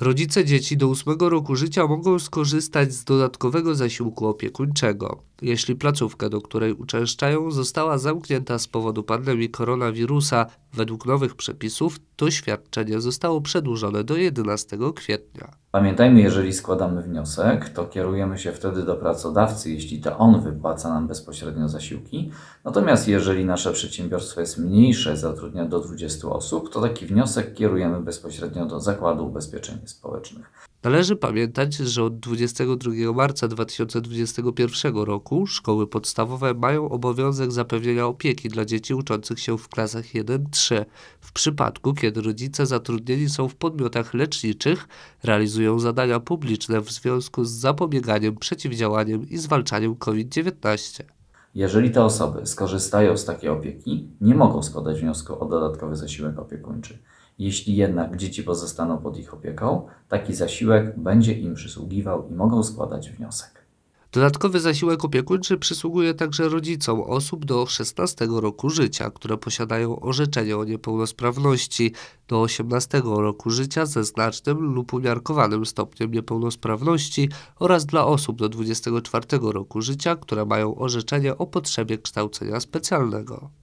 Rodzice dzieci do 8 roku życia mogą skorzystać z dodatkowego zasiłku opiekuńczego. Jeśli placówka, do której uczęszczają, została zamknięta z powodu pandemii koronawirusa, według nowych przepisów to świadczenie zostało przedłużone do 11 kwietnia. Pamiętajmy, jeżeli składamy wniosek, to kierujemy się wtedy do pracodawcy, jeśli to on wypłaca nam bezpośrednio zasiłki. Natomiast jeżeli nasze przedsiębiorstwo jest mniejsze, zatrudnia do 20 osób, to taki wniosek kierujemy bezpośrednio do Zakładu Ubezpieczeń Społecznych. Należy pamiętać, że od 22 marca 2021 roku szkoły podstawowe mają obowiązek zapewnienia opieki dla dzieci uczących się w klasach 1-3. W przypadku, kiedy rodzice zatrudnieni są w podmiotach leczniczych, realizują zadania publiczne w związku z zapobieganiem, przeciwdziałaniem i zwalczaniem COVID-19. Jeżeli te osoby skorzystają z takiej opieki, nie mogą składać wniosku o dodatkowy zasiłek opiekuńczy. Jeśli jednak dzieci pozostaną pod ich opieką, taki zasiłek będzie im przysługiwał i mogą składać wniosek. Dodatkowy zasiłek opiekuńczy przysługuje także rodzicom osób do 16 roku życia, które posiadają orzeczenie o niepełnosprawności, do 18 roku życia ze znacznym lub umiarkowanym stopniem niepełnosprawności oraz dla osób do 24 roku życia, które mają orzeczenie o potrzebie kształcenia specjalnego.